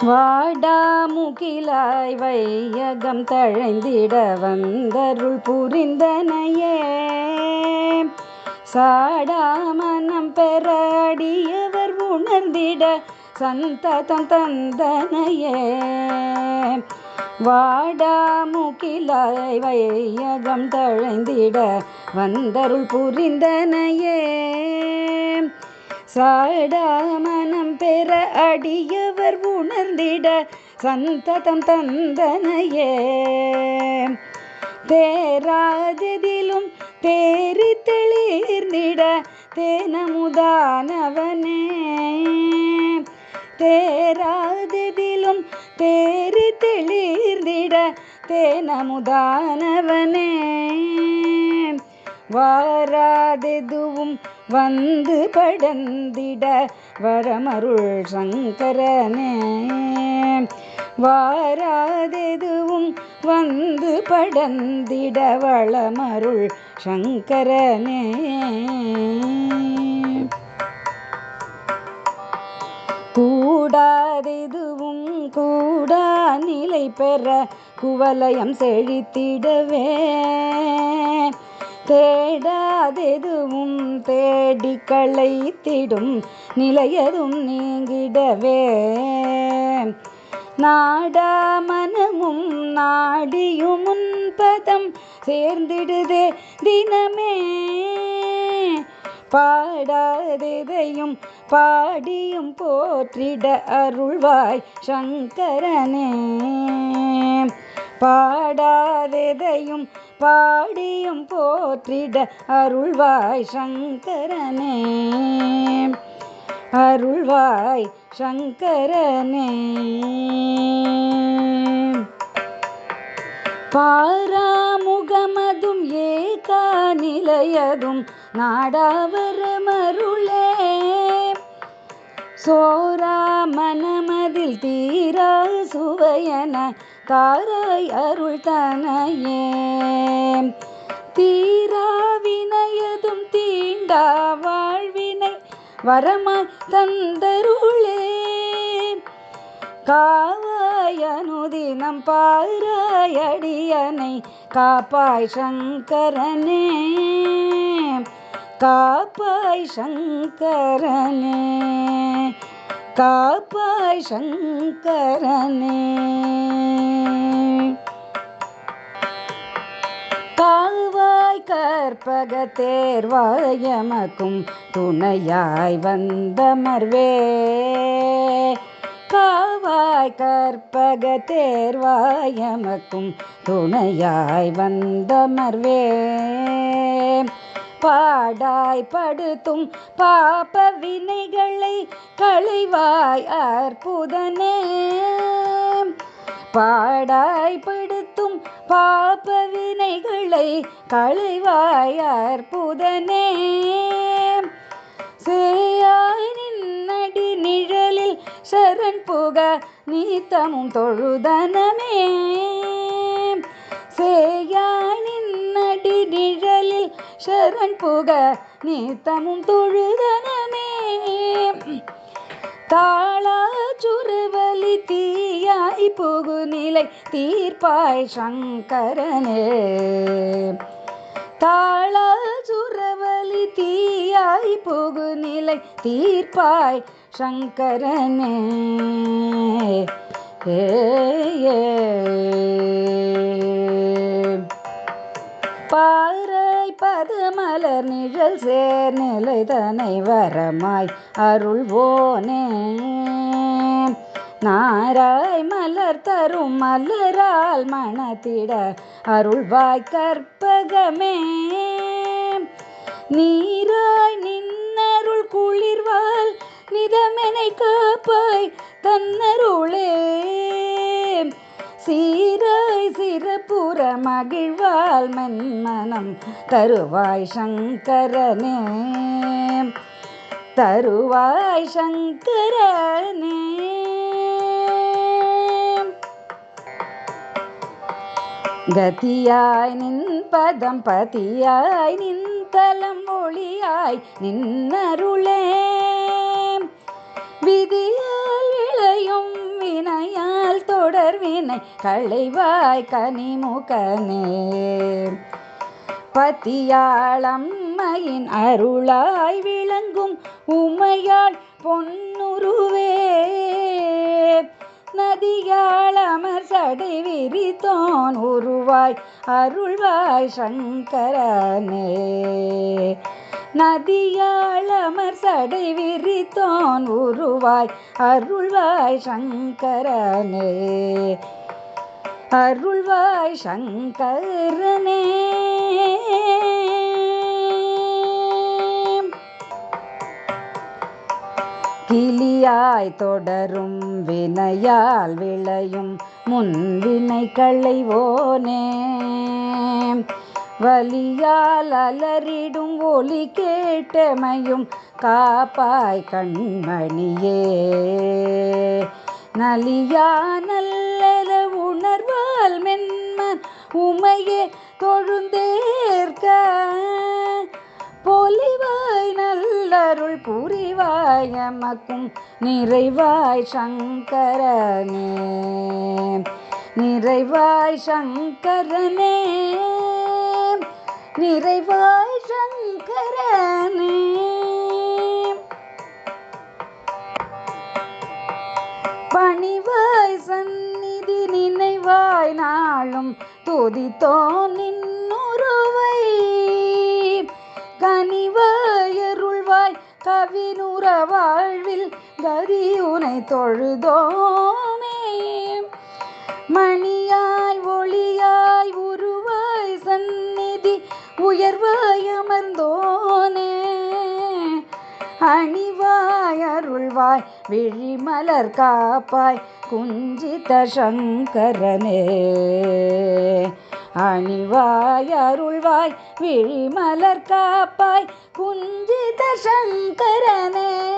வாடாமுகிலாய் வையகம் தழைந்திட வந்தருள் புரிந்தனையே. சாடாமனம் பெற அடியவர் உணர்ந்திட சந்ததம் தந்தனையே. வாடாமுகிலாய் வையகம் தழைந்திட வந்தருள் புரிந்தனையே. சாடாமனம் பெற அடியவர் உணர்ந்திட சந்ததம் தந்தனையே. தேராததிலும் தேறி தெளிர்ந்திட தேனமுதானவனே. தேராததிலும் தேறி தெளிர்ந்திட தேனமுதானவனே. வாராதெதுவும் வந்து படந்திட வரமருள் சங்கரனே. வாராதெதுவும் வந்து படந்திட வளமருள் சங்கரனே. கூடாதெதுவும் கூடா நிலை பெற குவலயம் செழித்திடவே. தேடாதெதுவும் தேடி களைத்திடும் நிலையதும் நீங்கிடவே. நாடா மனமும் நாடியும் முன்பதம் சேர்ந்திடுதே தினமே. பாடாதெதையும் பாடியும் போற்றிட அருள்வாய் சங்கரனே. பாடாதெதையும் பாடியும் போற்றிட அருள்வாய் சங்கரனே. அருள்வாய் சங்கரனே. பாராமுகமதும் ஏகா நிலையதும் நாடாவர மருளே சோரா மனமதில் தீரா சுவையன தாராய் அருள் தனையே. தீரா வினையதும் தீண்டா வாழ்வினை வரமாய் தந்தருளே. காவாயனுதினம் பாராயடியனை காப்பாய் சங்கரனே. காப்பாய் சங்கரனே காப்பாய் சங்கரனே. காவாய் கற்பக தேர்வாயமக்கும் துணையாய் வந்தமர்வே. காவாய் கற்பக தேர்வாயமக்கும் துணையாய் வந்தமர்வே. பாடாய் படுத்தும் பாப வினைகளை களைவாய் அற்புதனே. பாடாய் படுத்தும் பாப வினைகளை களைவாய் அற்புதனே. சேயாய் நின்னடி நிழலில் சரண் புக நீத்தமும் தொழுதனமே. சேயாய் நின்னடி நிழல் சரண் புக நீத்தமும் தொழுதனமே தாளா சுருவலி தீயாய் புகு நிலை தீர்ப்பாய் சங்கரனே தாளா சுரவலி தீயாய் புகு நிலை தீர்ப்பாய் சங்கரனே ஏ அருள்வோனே. நாராய் மலர் தரும் மலரால் மணத்திட அருள்வாய் கற்பகமே. நீராய் நின்னருள் குளிர்வாள் நிதமெனை காப்பாய் தன்னருளே. சீராய் சிறப்புற மகிழ்வாள் மென்மனம் தருவாய் சங்கரனே. தருவாய் சங்கரனே. கதியாய் நின் பதம் பதியாய் நின் தலம் ஒளியாய் நின்னருளே விதியால் விளையும் வினையால் வினை களைவாய் கனிமுகனே. பத்தியாளம் பத்தியாளம்மையின் அருளாய் விளங்கும் உமையாள் பொன்னுருவே. நதியாளமர் சடை விரித்தோன் உருவாய் அருள்வாய் சங்கரனே. நதியாளமர் சடை விரித்தோன் உருவாய் அருள்வாய் சங்கரனே. அருள்வாய் சங்கரனே. கிளியாய் தொடரும் வினையால் விளையும் முன்வினை களைவோனே வலியால் அலறிடும் ஒலி கேட்டமையும் காப்பாய் கண்மணியே. நலியா நல்ல உணர்வால் மென்மன் உமையே தொழுந்தேற்க. பொலி நல்லருள் புரிவாய் எமக்கும் நிறைவாய் சங்கரனே. நிறைவாய் சங்கரனே. நிறைவாய் சங்கரனே. பணிவாய் சந்நிதி நினைவாய் நாளும் துதித்தோன் நின்னுருவை கவினுற வாழ்வில் கதியுனை தொழுதோமே. மணியாய் ஒளியாய் உருவாய் சந்நிதி உயர்வாய் அமர்ந்தோனே. அணிவாய் அருள்வாய் விழிமலர் காப்பாய் குஞ்சித சங்கரனே. அணிவாய் அருள்வாய் விழிமலர் காப்பாய் குஞ்சித சங்கரனே.